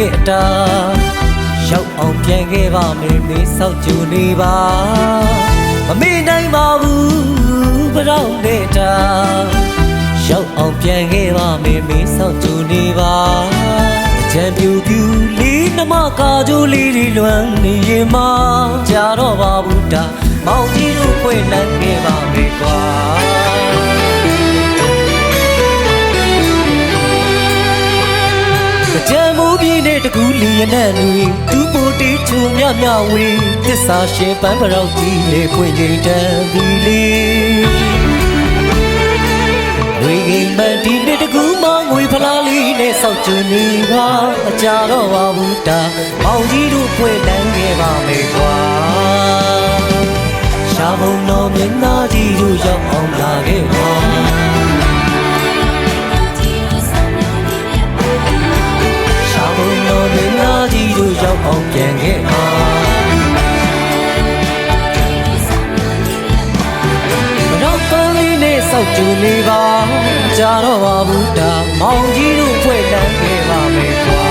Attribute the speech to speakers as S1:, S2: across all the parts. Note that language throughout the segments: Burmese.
S1: နဲ့အတာရောက်အောင်ပြန်ခဲ့ပါမယ်မေးဆောက်ကြနေပါမမေ့နိုင်ပါဘူးဘရောင်းနဲ့အတာရောက်အောင်ပြန်ခဲ့ပါမယ်မေးဆောက်ကြနေပါအကြံပြူပြူလေးနှမကာကြိုးလေးတွေလွမ်းနေရင်မကြာတော့ပါဘူးတာမောင်ကြီးတို့ဖွင့်လန်းခဲ့ပါမယ်ကွာကြံ ရနဲ့လူဒူပိုတီချူမြမြဝေးသစ္စာရှင်ပန်းပရောက်ကြီးလေခွင့်ချိန်တန်ပြီလေဝေကိမန်ဒီနေ့တကူမငွေဖလားလေးနဲ့စောက်ချင်နေပါအကြတော့ပါဘူးတာမောင်ကြီးတို့ဖွင့်တန်းခဲ့ပါမယ်ကွာရှားဘုံတော်မျက်နှာကြီးတို့ရောက်အောင်လာခဲ့ပါ နဲ့စောက်ကြနေပါကြာတော့ပါဘူးတာမောင်ကြီးတို့ဖွဲ့လန်းခဲ့ပါမယ်ကွာ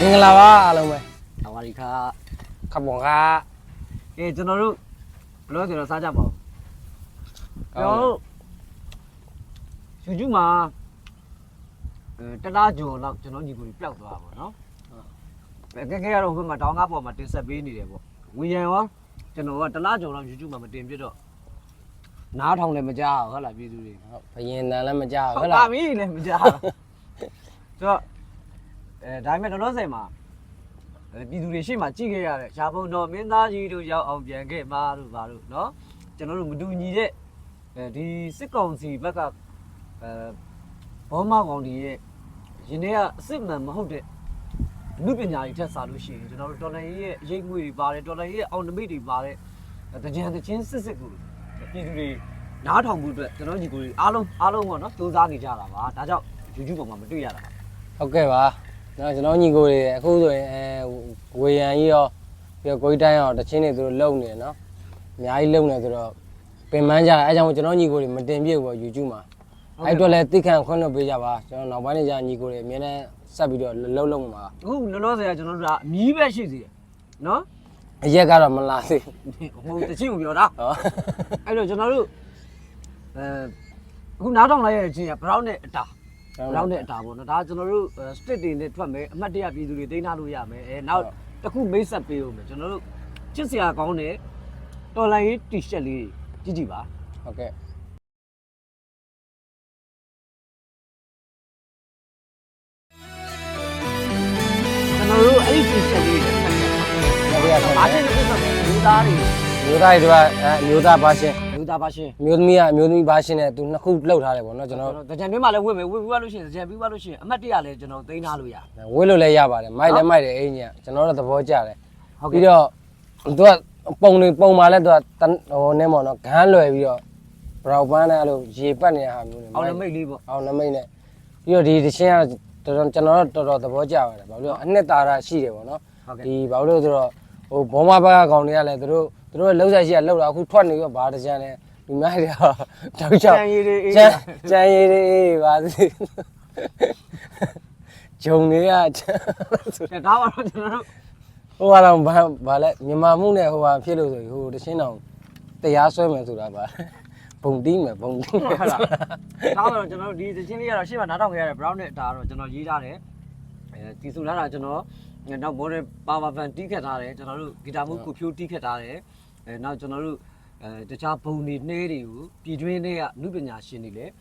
S2: မင်္ဂလာပါအားလုံးပဲ
S3: ဟဝါဒီခါ
S2: ခပ်ပွန်က
S3: ကဲကျွန်တော်တို့ဘယ်လိုဆိုတော့စားကြပါဦးကျွန်တော်တို့ယူကျူမှာအဲတလားကျော်လောက်ကျွန်တော်ညီကိုပျောက်သွားပါတော့နော်အဲကဲကဲကတော့ဟိုဘက်မှာတောင်းကားပေါ်မှာတင်ဆက်ပေးနေတယ်ပေါ့ဝီရန်ရော ကျွန်တော်ကတလားကျော်လောက်ယူကျူမှာမတင်ပြတော့နားထောင်လည်းမကြောက်ဟုတ်လားပြည်သူတွေ
S2: ဘယင်တန်လည်းမကြောက်
S3: ဟု
S2: ဟုတ်
S3: တ်
S2: လား
S3: ပါပြီလည်းမကြောက်ဆိုတော့အဲဒါပေမဲ့တော့ဆယ်မှာအဲပြည်သူတွေရှေ့မှာကြည့်ခဲ့ရတဲ့ရှားဖုံတော်မင်းသားကြီးတို့ရောက်အောင်ပြန်ခဲ့မှာတို့ပါတို့เนาะကျွန်တော်တို့မတူညီတဲ့အဲဒီစစ်ကောင်စီဘက်ကအဲဘောမကောင်တွေရဲ့ယင်းထဲကအစ်စ်မှန်မဟုတ်တဲ့ လူပညာတွေထက်စားလို့ရှိရင်ကျွန်တော်တို့တော်လိုင်းရဲ့အရေးငွေတွေပါတယ်တော်လိုင်းရဲ့အောင်နမိတ်တွေပါတယ်တကြံတချင်းစစ်စစ်ကိုပြည်သူတွေနားထောင်မှုအတွက်ကျွန်တော်ညီကိုတွေအားလုံးအားလုံးပေါ့နော်စူးစမ်းနေကြတာပါဒါကြောင့် YouTube ပေါ်မှာမတွေ့ရတာ
S2: ဟုတ်ကဲ့ပါနော်ကျွန်တော်ညီကိုတွေအခုဆိုရင်အဲဝေယံကြီးရောပြီးတော့ကိုကြီးတိုင်းရောတချင်းတွေသူတို့လုံနေတယ်နော်အများကြီးလုံနေဆိုတော့ပင်ပန်းကြတယ်အဲကြောင့်ကျွန်တော်ညီကိုတွေမတင်ပြဘူးပေါ့ YouTube မှာအဲ့အတွက်လည်းတိခန့်ခွင့်လွှတ်ပေးကြပါကျွန်တော်နောက်ပိုင်းနေကျညီကိုတွေအများနဲ့ ဆက်ပြီးတော့လှုပ်လှုပ်မှာ
S3: အခုလောလောဆယ်ကကျွန်တော်တို့ကအမြည်ပဲရှိသေးတယ်နော်
S2: အရက်ကတော့မလာသေး
S3: ဟိုတချင်းကိုပြောတာ
S2: ဟော
S3: အဲ့တော့ကျွန်တော်တို့အဲအခုနားထောင်လိုက်ရတဲ့အချင်းက brown နဲ့အတာ brown နဲ့အတာပေါ့နော်ဒါကကျွန်တော်တို့ stick တွေနဲ့ထွက်မယ်အမှတ်တရပြည်သူတွေသိမ်းထားလို့ရမယ်အဲနောက်တစ်ခုမိတ်ဆက်ပေးဦးမယ်ကျွန်တော်တို့ချစ်စရာကောင်းတဲ့တော်လိုင်းရေး t-shirt လေးကြည့်ကြည့်ပါ
S2: ဟုတ်ကဲ့
S3: သားတွေ
S2: မျိုးသားတွေကအမျိုးသားဘာရှင်
S3: လူသားပါရှင်
S2: မျိုးသမီးကအမျိုးသမီးဘာရှင်နဲ့သူနှစ်ခုလှုပ်ထားတယ်ပေါ့နော်ကျွန်တော်
S3: တကြံတွင်းမှာလည်းဝင့်မယ်ဝင့်ပြီးသွားလို့ရှိရင်တကြံပြီးသွားလို့ရှိရင်အမှတ်တရလည်းကျွန်တော်သိမ်းထားလို့ရ
S2: ဝေးလို့လည်းရပါတယ်မိုက်လည်းမိုက်တယ်အင်းကြီးကကျွန်တော်တို့သဘောကျတယ်
S3: ဟုတ်
S2: ပြီး
S3: ကဲ့
S2: တော့သူကပုံတွေပုံมาလဲသူကတန်းဟိုနဲ့ပေါ့နော်ဂန်းလွယ်ပြီးတော့ဘရောက်ပန်းနဲ့အဲ့လိုရေပတ်နေတဲ့ဟာမျိုးတွေ
S3: အောင်လမိတ်လေးပေါ့
S2: အောင်နမိတ်နဲ့ပြီးတော့ဒီတချင်းကတော်တော်ကျွန်တော်တို့တော်တော်သဘောကျပါတယ်ဘာလို့လဲအနှစ်သာရရှိတယ်ပေါ့နော်
S3: ဟုတ်ကဲ့
S2: ဒီဘာလို့လဲဆိုတော့ ဟိုဘောမဘက်ကကောင်တွေကလည်းသူတို့သူတို့လှုပ်ဆိုင်ရှိကလှုပ်တာအခုထွက်နေပြီးတော့ဘာတချမ်းလဲလူများတွေတော့တောက်ချောက်
S3: ကြံရည်တွေအေး
S2: ကျန်ကျန်ရည်တွေအေးပါစေဂျုံတွေကကျန်
S3: ဒါကတော့ကျွန်တော်တို့
S2: ဟိုကတော့ဘာဘာလဲမြန်မာမှုနဲ့ဟိုဟာဖြစ်လို့ဆိုဟိုတချင်းတောင်တရားစွဲမယ်ဆိုတာပါဘုံတီးမယ်ဘုံတီးမယ်
S3: ဟုတ်လားဒါကတော့ကျွန်တော်တို့ဒီသချင်းလေးကတော့ရှေ့မှာနားထောင်ခဲ့ရတဲ့ brown နဲ့ဒါကတော့ကျွန်တော်ရေးထားတယ်အဲဒီဆိုလာတာကျွန်တော် နောက် model power van တီးခတ်ထားတယ်ကျွန်တော်တို့ဂီတာမှုကိုဖြိုးတီးခတ်ထားတယ်အဲနောက်ကျွန်တော်တို့အဲတခြားဘုံတွေနှဲတွေကိုပြည်တွင်းတွေကအမှုပညာရှင်တွေလည်း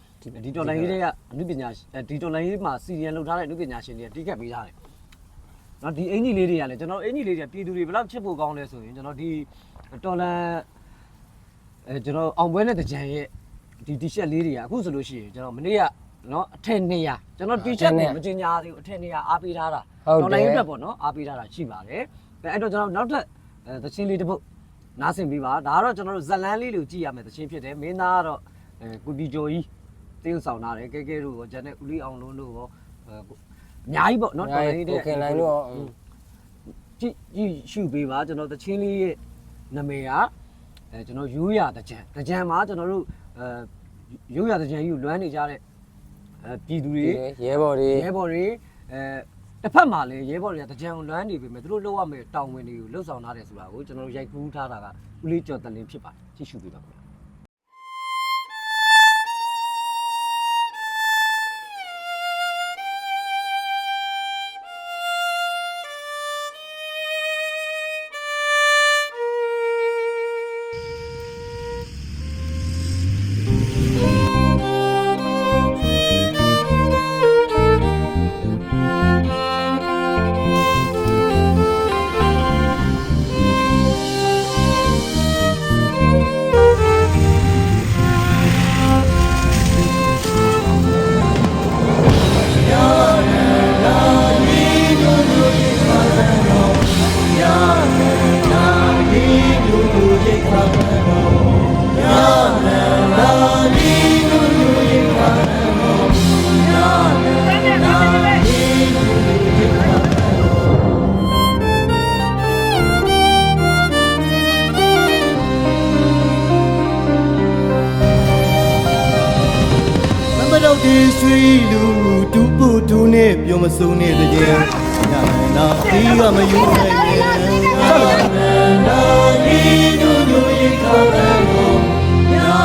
S3: ဒီတော်လိုင်းရေးတွေကအမှုပညာဒီတော်လိုင်းရေးမှာစီရီယံလုပ်ထားတဲ့အမှုပညာရှင်တွေကတီးခတ်ပေးထားတယ်နော်ဒီအင်ကြီးလေးတွေကလည်းကျွန်တော်အင်ကြီးလေးတွေကပြည်သူတွေဘယ်လောက်ချစ်ဖို့ကောင်းလဲဆိုရင်ကျွန်တော်ဒီတော်လန်အဲကျွန်တော်အောင်ပွဲနဲ့တကြံရဲ့ဒီ t-shirt လေးတွေကအခုဆိုလို့ရှိရင်ကျွန်တော်မနေ့က နော်အထက်200ကျွန်တော် t-shirt ကိုမတင်ညာသေးဘူးအထက်200အားပေးထားတာ
S2: ဟုတ်
S3: တော်လန်
S2: တယ်
S3: ရေးအတွက်ပေါ့နော်အားပေးထားတာရှိပါတယ်အဲအဲ့တော့ကျွန်တော်နောက်ထပ်အဲသချင်းလေးတစ်ပုတ်နားဆင်ပေးပါဒါကတော့ကျွန်တော်တို့ဇလန်းလေးလို့ကြည့်ရမယ်သချင်းဖြစ်တယ်မင်းသားကတော့အဲကုတီဂျိုကြီးတင်းဆောင်ထားတယ်ကဲကဲတို့ရောဂျန်နဲ့ဦးလေးအောင်လုံးတို့ရောအဲအများကြီးပေါ့နော်တော်လန်ရေးတဲ့
S2: ကိုခင်နိုင်တို့ရော
S3: ကြည့်ကြည့်ရှုပေးပါကျွန်တော်တချင်းလေးရဲ့နာမည်ကအဲကျွန်တော်ရိုးရတကြံတကြံမှာကျွန်တော်တို့အဲရိုးရတကြံကြီးကိုလွမ်းနေကြတဲ့ အဲအဲပြည်သူတွေ
S2: ရဲဘော်တွေ
S3: ရဲဘော်တွေအဲတစ်ဖက်မှာလည်းရဲဘော်တွေကတကြံလွမ်းနေပြီမဲ့သူတို့လောက်ရမယ့်တောင်းဝင်တွေကိုလှုပ်ဆောင်ထားတယ်ဆိုတာကိုကျွန်တော်တို့ရိုက်ကူးထားတာကဦးလေးကျော်တလင်းဖြစ်ပါတယ်ကြည့်ရှုပေးပါခင်ဗျာ
S4: တော့ဒီရွှေလူတူပူတူနဲ့ပြောမစုံနေတဲ့ကြံညာနာဒီကမယူနိုင်နဲ့နာဒီညူညူရိခါဘံကိုညာ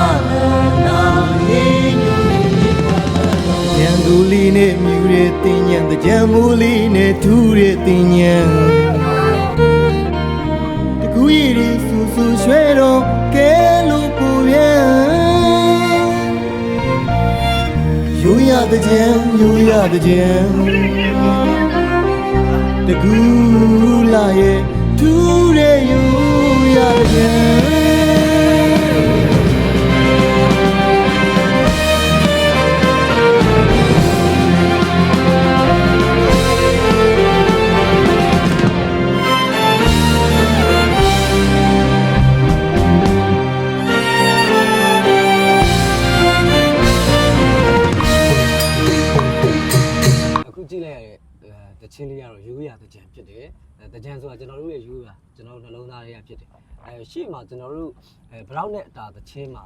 S4: နာဒီညူညူရိခါဘံကိုရန်သူလီနဲ့မြူတဲ့တင်ညံတကြံမူလီနဲ့ထူတဲ့တင်ညံတကူရီရီဆူဆူရွှဲတော့ကဲလို့ ယူရတဲ့ကြံယူရတဲ့ကြံတကူလာရဲ့ထူးတဲ့ယူရတဲ့ကြံ
S3: အ တယ်အဲတကြံဆိုတာကျွန်တော်တို့ရဲ့ရိုးရာကျွန်တော်တို့နှလုံးသားတွေကဖြစ်တယ်အဲရှေ့မှာကျွန်တော်တို့အဲဘလောက်နဲ့အတာတချင်းမှာ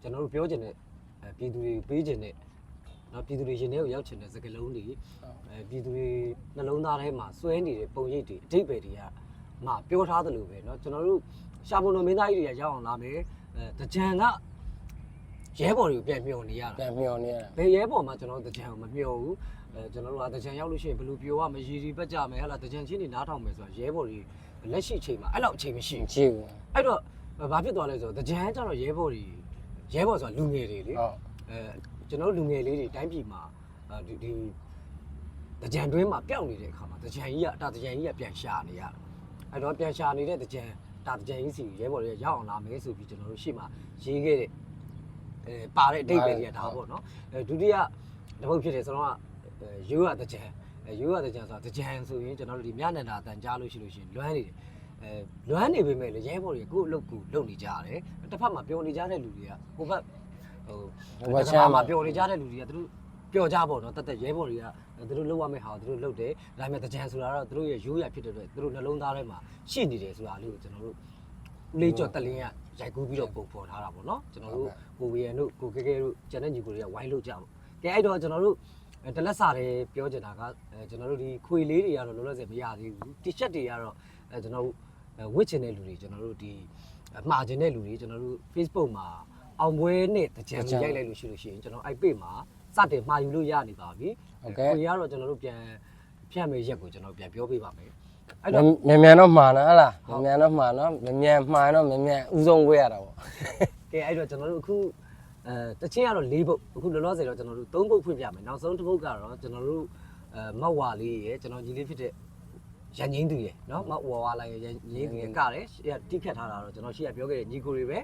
S3: ကျွန်တော်တို့ပြောချင်တဲ့အဲပြည်သူတွေပေးချင်တဲ့နော်ပြည်သူတွေရင်ထဲကိုရောက်ချင်တဲ့စကားလုံးတွေအဲပြည်သူတွေနှလုံးသားထဲမှာစွဲနေတဲ့ပုံရိပ်တွေအထိပ္ပယ်တွေကမှပြောထားသလိုပဲเนาะကျွန်တော်တို့ရှာမွန်တော်မင်းသားကြီးတွေကရောက်အောင်လာမယ်အဲတကြံက ရဲဘော်တွေကိုပြန်မျောနေရတာ
S2: ပြန်မျောနေရတာ
S3: ဘယ်ရဲပေါ်မှာကျွန်တော်တို့တကြံကိုမမျှော်ဘူးအဲကျွန်တော်တို့ကတကြံရောက်လို့ရှိရင်ဘယ်လိုပြောရမလဲရည်ရည်ပတ်ကြမယ်ဟဲ့လားတကြံချင်းနေနားထောင်မယ်ဆိုတာရဲဘော်တွေလက်ရှိအချိန်မှာအဲ့လောက်အချိန်မရှိ
S2: မ
S3: ဘူး
S2: ကြည့်ဘူး
S3: အဲ့တော့ဘာဖြစ်သွားလဲဆိုတော့တကြံကျတော့ရဲဘော်တွေရဲဘော်ဆိုတာလူငယ်တွေလေ
S2: ဟုတ်
S3: အဲကျွန်တော်တို့လူငယ်လေးတွေတိုင်းပြည်မှာဒီဒီတကြံတွင်းမှာပျောက်နေတဲ့အခါမှာတကြံကြီးကအတာတကြံကြီးကပြန်ရှာနေရတာအဲ့တော့ပြန်ရှာနေတဲ့တကြံတာတကြံကြီးစီရဲဘော်တွေရောက်အောင်လာမယ်ဆိုပြီးကျွန်တော်တို့ရှေ့မှာရေးခဲ့တဲ့ အဲပါတဲ့အတိတ်ပဲကြီးကဒါပေါ့နော်အဲဒုတိယတစ်ပုတ်ဖြစ်တယ်ဆိုတော့ရိုးရတကြံအဲရိုးရတကြံဆိုတာတကြံဆိုရင်ကျွန်တော်တို့ဒီမြနန္ဒာတန်ကြားလို့ရှိလို့ရှိရင်လွမ်းနေတယ်အဲလွမ်းနေပေမဲ့လည်းရဲဘော်တွေကကိုယ့်အလုပ်ကိုလုပ်နေကြရတယ်တစ်ဖက်မှာပျော်နေကြတဲ့လူတွေကဟိုဘက်ဟို
S2: ဟိုဘက်ချမ်းမှာ
S3: ပျော်နေကြတဲ့လူတွေကသူတို့ပျော်ကြပေါ့နော်တက်တက်ရဲဘော်တွေကသူတို့လုပ်ရမယ့်ဟာကိုသူတို့လုပ်တယ်ဒါပေမဲ့တကြံဆိုတာတော့သူတို့ရဲ့ရိုးရာဖြစ်တဲ့အတွက်သူတို့နှလုံးသားထဲမှာရှိနေတယ်ဆိုတာလေးကိုကျွန်တော်တို့ ဦးလေးကျော်တက်လင်းကရိုက်ကူးပြီးတော့ပုံဖော်ထားတာပေါ့နော်ကျွန်တော်တို့ကိုဝီယန်တို့ကိုကဲကဲတို့ကျန်တဲ့ညီကိုတွေကဝိုင်းလို့ကြပေါ့ကဲအဲ့တော့ကျွန်တော်တို့တလက်စာတွေပြောချင်တာကအဲကျွန်တော်တို့ဒီခွေလေးတွေကတော့လောလောဆယ်မရသေးဘူးတီရှပ်တွေကတော့အဲကျွန်တော်တို့ဝစ်ချင်တဲ့လူတွေကျွန်တော်တို့ဒီမှာချင်တဲ့လူတွေကျွန်တော်တို့ Facebook မှာအောင်ပွဲနဲ့တကြံရိုက်လိုက်လို့ရှိလို့ရှိရင်ကျွန်တော်အဲ့ page မှာစတင်မှာယူလို့ရနေပါပြီ
S2: ဟုတ်ကဲ့
S3: ခွေကတော့ကျွန်တော်တို့ပြန်ဖြတ်မဲ့ရက်ကိုကျွန်တော်ပြန်ပြောပေးပါမယ် အဲ့
S2: မြန်
S3: တော့
S2: မြန်မြန်တော့မှားနော်ဟလားမြန်မြန်တော့မှားနော်မြန်မြန်မှားတော့မြန်မြန်ဥဆုံးခွဲရတာပေါ့
S3: ကဲအဲ့တော့ကျွန်တော်တို့အခုအဲတချင်းကတော့၄ပုတ်အခုလောလောဆယ်တော့ကျွန်တော်တို့၃ပုတ်ဖွင့်ပြမယ်နောက်ဆုံးတစ်ပုတ်ကတော့ကျွန်တော်တို့အဲမောက်ဝါလေးရယ်ကျွန်တော်ညီလေးဖြစ်တဲ့ရန်ငင်းသူရယ်နော်မောက်ဝါဝါလိုက်ရယ်ရန်ငင်းသူရယ်ကတယ်ရှေ့ကတိခတ်ထားတာတော့ကျွန်တော်ရှေ့ကပြောခဲ့တဲ့ညီကိုတွေပဲ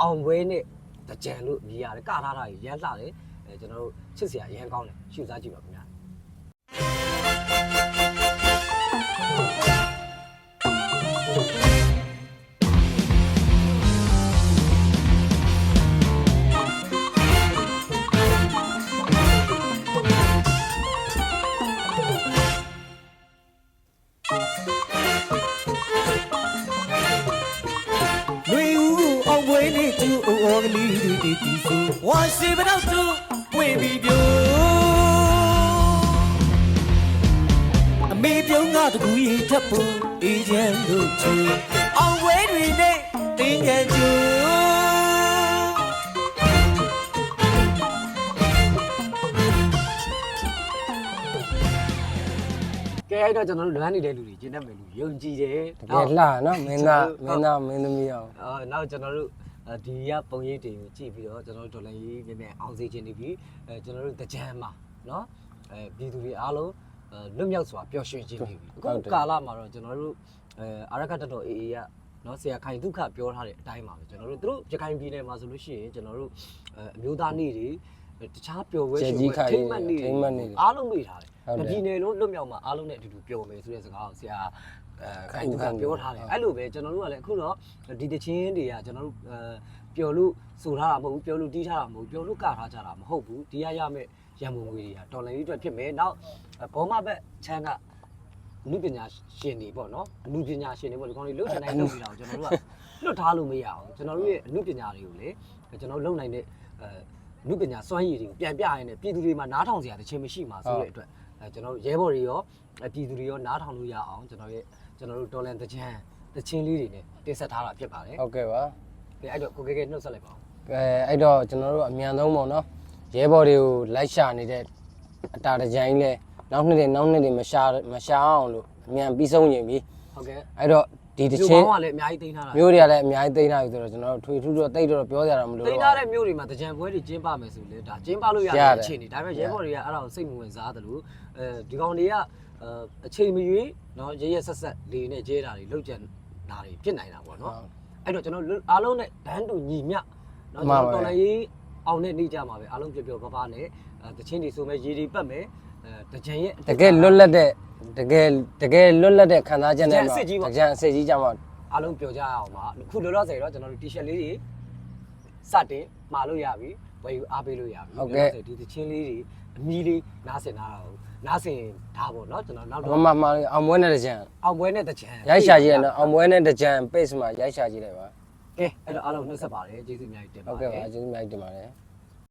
S3: အောင်ပွဲနဲ့တကြံလို့မြည်ရတယ်ကထားတာကြီးရမ်းလှတယ်အဲကျွန်တော်တို့ချစ်စရာရမ်းကောင်းတယ်ရှုစားကြည့်ပါခင်ဗျာ
S1: လွေဦးအောင်ပွဲနေသူအော်ကလေးတွေတီတီဆူဝါရှိဘတော့သူပပွင့်ပြီးပြိုအမေပြုံးကတကူရင်ထပ်ဖို့အေးချမ်းလို့ချူအောင်ဝဲတွေနဲ့တင်းငယ်ကျူ
S3: ကဲအဲ့တော့ကျွန်တော်တို့လွမ်းနေတဲ့လူတွေကျင်းတတ်မယ်လူယုံကြည်တယ်
S2: တကယ်လှနော်မင်းသားမင်းသားမင်းသမီးအောင်
S3: အော်နောက်ကျွန်တော်တို့ ဒီကပုံရိပ်တွေကိုကြည့်ပြီးတော့ကျွန်တော်တို့ဒေါ်လာရေးမြန်မြန်အောင်စေချင်နေပြီအဲကျွန်တော်တို့တကြံမှာနော်အဲပြည်သူတွေအားလုံးလွတ်မြောက်စွာပျော်ရွှင်ခြင်းနေပြီအခုကာလမှာတော့ကျွန်တော်တို့အဲအာရခတ်တော်အေအေကနော်ဆရာခိုင်ဒုက္ခပြောထားတဲ့အတိုင်းပါပဲကျွန်တော်တို့တို့ရခိုင်ပြည်နယ်မှာဆိုလို့ရှိရင်ကျွန်တော်တို့အမျိုးသားနေ့တွေတခြားပျော်ပွဲရှင်ပွဲထိမ့်မှတ်နေ့တွေအားလုံးတွေ့ထားတယ်။ပြည်နယ်လုံးလွတ်မြောက်မှာအားလုံးနဲ့အတူတူပျော်မယ်ဆိုတဲ့စကားကိုဆရာ အဲခိုင်ဒုက္ခပြောထားတယ်အဲ့လိုပဲကျွန်တော်တို့ကလည်းအခုတော့ဒီတချင်းတွေကကျွန်တော်တို့အဲပျော်လို့ဆိုထားတာမဟုတ်ဘူးပျော်လို့တီးထားတာမဟုတ်ဘူးပျော်လို့ကထားကြတာမဟုတ်ဘူးဒီရရမယ့်ရန်ပုံငွေတွေကတော်လိုင်းလေးအတွက်ဖြစ်မယ်နောက်ဘောမဘက်ချမ်းကအနုပညာရှင်တွေပေါ့နော်အနုပညာရှင်တွေပေါ့ဒီကောင်တွေလှုပ်ချင်တိုင်းလှုပ်နေတာကိုကျွန်တော်တို့ကလွတ်ထားလို့မရအောင်ကျွန်တော်တို့ရဲ့အနုပညာတွေကိုလေကျွန်တော်တို့လုပ်နိုင်တဲ့အဲအနုပညာစွမ်းရည်တွေကိုပြန်ပြရရင်လည်းပြည်သူတွေမှာနားထောင်စရာတစ်ချိန်မရှိမှာဆိုတဲ့အတွက် အဲကျွန်တော်တို့ရဲဘော်တွေရောအဲပြည်သူတွေရောနားထောင်လို့ရအောင်ကျွန်တော်ရဲ့ကျွန်တော်တို့တော်လန်တကြံတချင်းလေးတွေနဲ့တင်ဆက်ထားတာဖြစ်ပါတယ်
S2: ဟုတ်ကဲ့ပါ
S3: ကဲအဲ့တော့ကိုကဲကဲနှုတ်ဆက်လိုက်ပါဦး
S2: အဲအဲ့တော့ကျွန်တော်တို့အမြန်ဆုံးပေါ့နော်ရဲဘော်တွေကိုလိုက်ရှာနေတဲ့အတာတကြိုင်လဲနောက်နှစ်တွေနောက်နှစ်တွေမရှာမရှာအောင်လို့အမြန်ပြီးဆုံးရင်ပြီ
S3: ဟုတ်ကဲ့
S2: အဲ့တော့ ဒီတချင်း
S3: မျိုးကလည်းအများကြီးတင်ထားတာ
S2: မျိုးတွေကလည်းအများကြီးတင်ထားပြီဆိုတော့ကျွန်တော်တို့ထွေထူးတော့တိတ်တော့ပြောကြတာမလို့
S3: တင်ထားတဲ့မျိုးတွေမှာတကြံပွဲတွေကျင်းပမယ်ဆိုလဲဒါကျင်းပလို့ရတဲ့အခြေအနေဒါပေမဲ့ရဲဘော်တွေကအဲ့ဒါကိုစိတ်မဝင်စားသလိုအဲဒီကောင်တွေကအချိန်မရွေးနော်ရဲရဲဆက်ဆက်လေးနဲ့ကျဲတာတွေလောက်ကြံတာတွေဖြစ်နိုင်တာပေါ့နော်အဲ့တော့ကျွန်တော်အားလုံးနဲ့ဒန်းတူညီမျှနော်ကျွန်တော်တော်လည်းအောင်တဲ့နေ့ကြမှာပဲအားလုံးပြပြပပနဲ့တချင်းတွေဆိုမဲ့ရေဒီပတ်မယ် တကြံရဲ့
S2: တကယ်လွတ်လပ်တဲ့တကယ်တကယ်လွတ်လပ်တဲ့ခံစားချက်နဲ့
S3: တကယ်အစ်စ်ကြီးပေါ့
S2: တကယ်အစ်စ်ကြီးကြမှာ
S3: အားလုံးပျော်ကြရအောင်ပါခုလောလောဆယ်တော့ကျွန်တော်တို့ T-shirt လေးတွေစတင်မှာလို့ရပြီဝယ်ယူအားပေးလို့ရပြီ
S2: ဟုတ်ကဲ့
S3: လောလောဆယ်ဒီသချင်းလေးတွေအမီလေးနားဆင်ထားတာကိုနားဆင်ထားပေါ့နော်ကျွန်တော်နောက်
S2: မ
S3: တော့
S2: မမအောင်ပွဲနဲ့တကြံ
S3: အောင်ပွဲနဲ့တကြံ
S2: ရိုက်ရှာကြည့်ရနော်အောင်ပွဲနဲ့တကြံ page မှာရိုက်ရှာကြည့်လိုက်ပါ
S3: ကဲအဲ့တော့အားလုံးနှုတ်ဆက်ပါတယ်ကျေးဇူးအများကြီးတင်ပါ
S2: ဟုတ်ကဲ့ပါကျေးဇူးအများကြီးတင်ပါတယ်